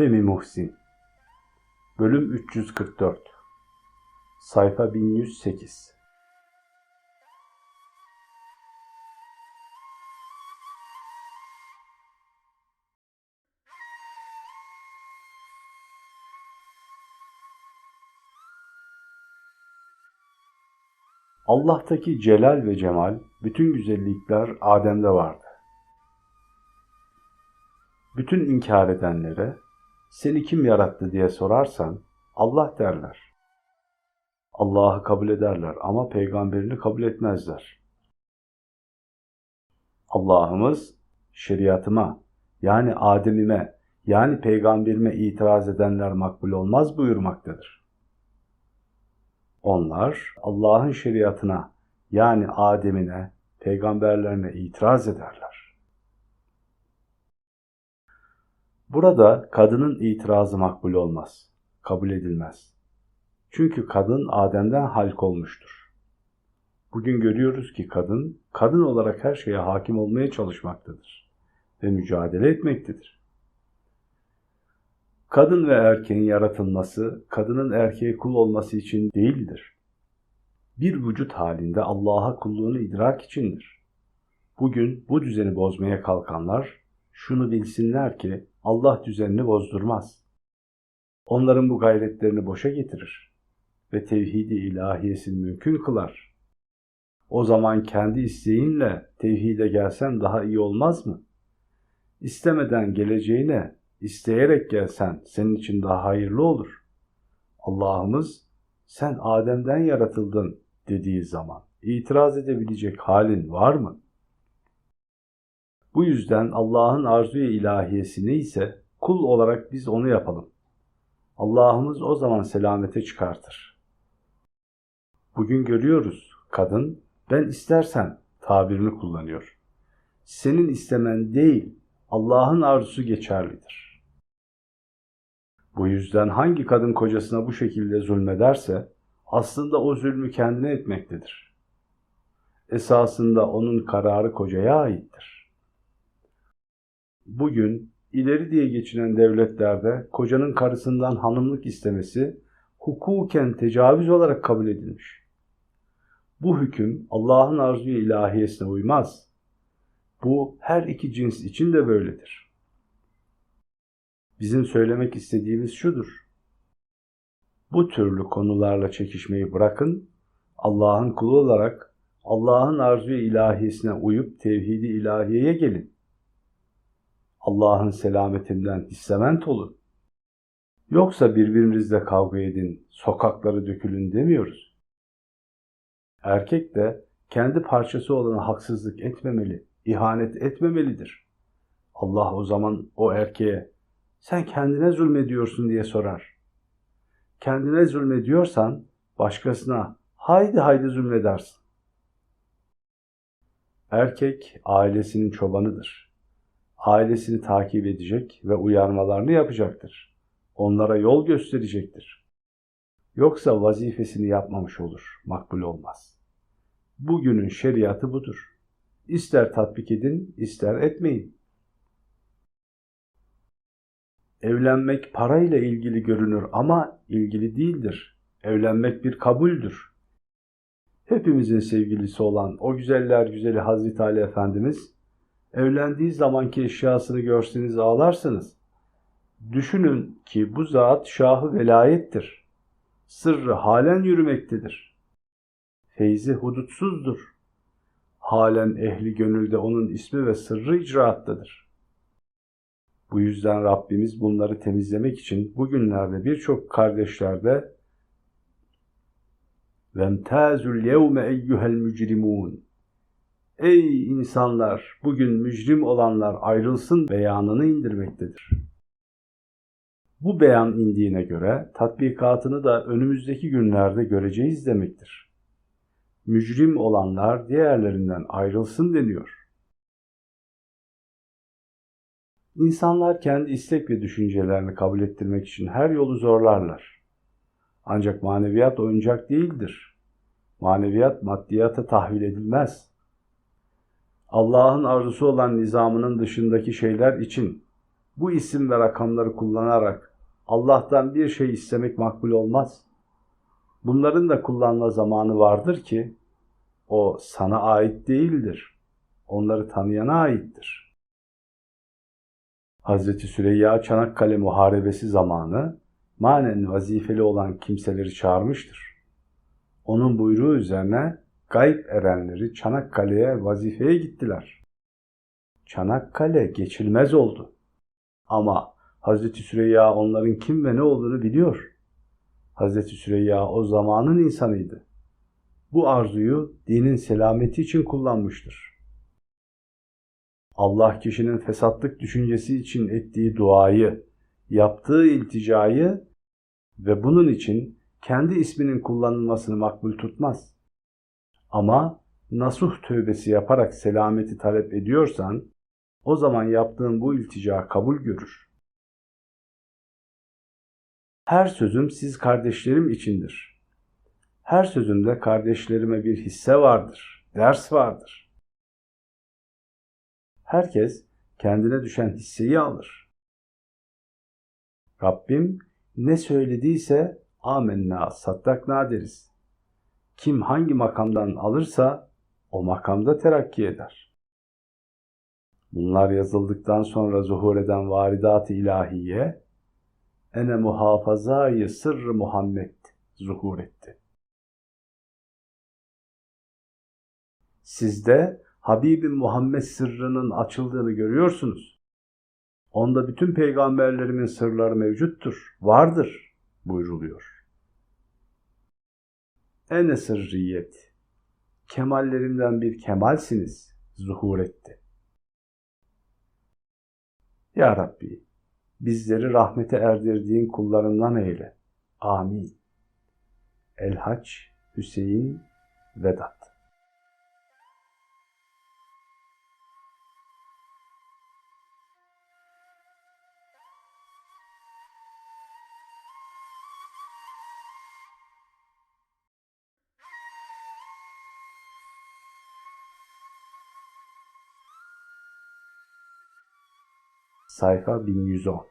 Femi Muhsin. Bölüm 344 Sayfa 1108 Allah'taki celal ve cemal, bütün güzellikler Adem'de vardı. Bütün inkar edenlere, seni kim yarattı diye sorarsan, Allah derler. Allah'ı kabul ederler ama peygamberini kabul etmezler. Allah'ımız şeriatıma yani Adem'ime yani peygamberime itiraz edenler makbul olmaz buyurmaktadır. Onlar Allah'ın şeriatına yani Adem'ine, peygamberlerine itiraz ederler. Burada kadının itirazı makbul olmaz, kabul edilmez. Çünkü kadın Adem'den halk olmuştur. Bugün görüyoruz ki kadın, kadın olarak her şeye hakim olmaya çalışmaktadır ve mücadele etmektedir. Kadın ve erkeğin yaratılması, kadının erkeğe kul olması için değildir. Bir vücut halinde Allah'a kulluğunu idrak içindir. Bugün bu düzeni bozmaya kalkanlar şunu bilsinler ki Allah düzenini bozdurmaz. Onların bu gayretlerini boşa getirir ve tevhidi ilahiyesini mümkün kılar. O zaman kendi isteğinle tevhide gelsen daha iyi olmaz mı? İstemeden geleceğine isteyerek gelsen senin için daha hayırlı olur. Allah'ımız sen Adem'den yaratıldın dediği zaman itiraz edebilecek halin var mı? Bu yüzden Allah'ın arzu-i ilahiyesi neyse kul olarak biz onu yapalım. Allah'ımız o zaman selamete çıkartır. Bugün görüyoruz kadın ben istersen tabirini kullanıyor. Senin istemen değil Allah'ın arzusu geçerlidir. Bu yüzden hangi kadın kocasına bu şekilde zulmederse aslında o zulmü kendine etmektedir. Esasında onun kararı kocaya aittir. Bugün ileri diye geçinen devletlerde kocanın karısından hanımlık istemesi hukuken tecavüz olarak kabul edilmiş. Bu hüküm Allah'ın arzuyu ilahiyesine uymaz. Bu her iki cins için de böyledir. Bizim söylemek istediğimiz şudur. Bu türlü konularla çekişmeyi bırakın, Allah'ın kulu olarak Allah'ın arzu ilahiyesine uyup tevhidi ilahiyeye gelin. Allah'ın selametinden hissement olun. Yoksa birbirinizle kavga edin, sokakları dökülün demiyoruz. Erkek de kendi parçası olana haksızlık etmemeli, ihanet etmemelidir. Allah o zaman o erkeğe sen kendine zulmediyorsun diye sorar. Kendine zulmediyorsan başkasına haydi haydi zulmedersin. Erkek ailesinin çobanıdır. Ailesini takip edecek ve uyarmalarını yapacaktır. Onlara yol gösterecektir. Yoksa vazifesini yapmamış olur, makbul olmaz. Bugünün şeriatı budur. İster tatbik edin, ister etmeyin. Evlenmek parayla ilgili görünür ama ilgili değildir. Evlenmek bir kabuldür. Hepimizin sevgilisi olan o güzeller güzeli Hazreti Ali Efendimiz, evlendiği zamanki eşyasını görseniz ağlarsınız. Düşünün ki bu zat şahı velayettir. Sırrı halen yürümektedir. Feyzi hudutsuzdur. Halen ehli gönülde onun ismi ve sırrı icraattadır. Bu yüzden Rabbimiz bunları temizlemek için bugünlerde birçok kardeşlerde Vemtazul yevme eyyuhel mücrimun Ey insanlar! Bugün mücrim olanlar ayrılsın beyanını indirmektedir. Bu beyan indiğine göre tatbikatını da önümüzdeki günlerde göreceğiz demektir. Mücrim olanlar diğerlerinden ayrılsın deniyor. İnsanlar kendi istek ve düşüncelerini kabul ettirmek için her yolu zorlarlar. Ancak maneviyat oyuncak değildir. Maneviyat maddiyata tahvil edilmez. Allah'ın arzusu olan nizamının dışındaki şeyler için Bu isim ve rakamları kullanarak Allah'tan bir şey istemek makbul olmaz. Bunların da kullanma zamanı vardır ki o sana ait değildir. Onları tanıyana aittir. Hazreti Süreyya Çanakkale Muharebesi zamanı manen vazifeli olan kimseleri çağırmıştır. Onun buyruğu üzerine gayb erenleri Çanakkale'ye vazifeye gittiler. Çanakkale geçilmez oldu. Ama Hazreti Süreyya onların kim ve ne olduğunu biliyor. Hazreti Süreyya o zamanın insanıydı. Bu arzuyu dinin selameti için kullanmıştır. Allah kişinin fesatlık düşüncesi için ettiği duayı, yaptığı ilticayı ve bunun için kendi isminin kullanılmasını makbul tutmaz. Ama nasuh tövbesi yaparak selameti talep ediyorsan, o zaman yaptığın bu iltica kabul görür. Her sözüm siz kardeşlerim içindir. Her sözümde kardeşlerime bir hisse vardır, ders vardır. Herkes kendine düşen hisseyi alır. Rabbim ne söylediyse amenna, sattakna deriz. Kim hangi makamdan alırsa o makamda terakki eder. Bunlar yazıldıktan sonra zuhur eden varidat-ı ilahiye, ene muhafazayı sırrı Muhammed zuhur etti. Sizde Habibi Muhammed sırrının açıldığını görüyorsunuz. Onda bütün peygamberlerimin sırları mevcuttur, vardır buyruluyor. Ene sırriyet, kemallerimden bir kemalsiniz, zuhur etti. Ya Rabbi, bizleri rahmete erdirdiğin kullarından eyle. Amin. El-Haç Hüseyin Vedat Sayfa 1110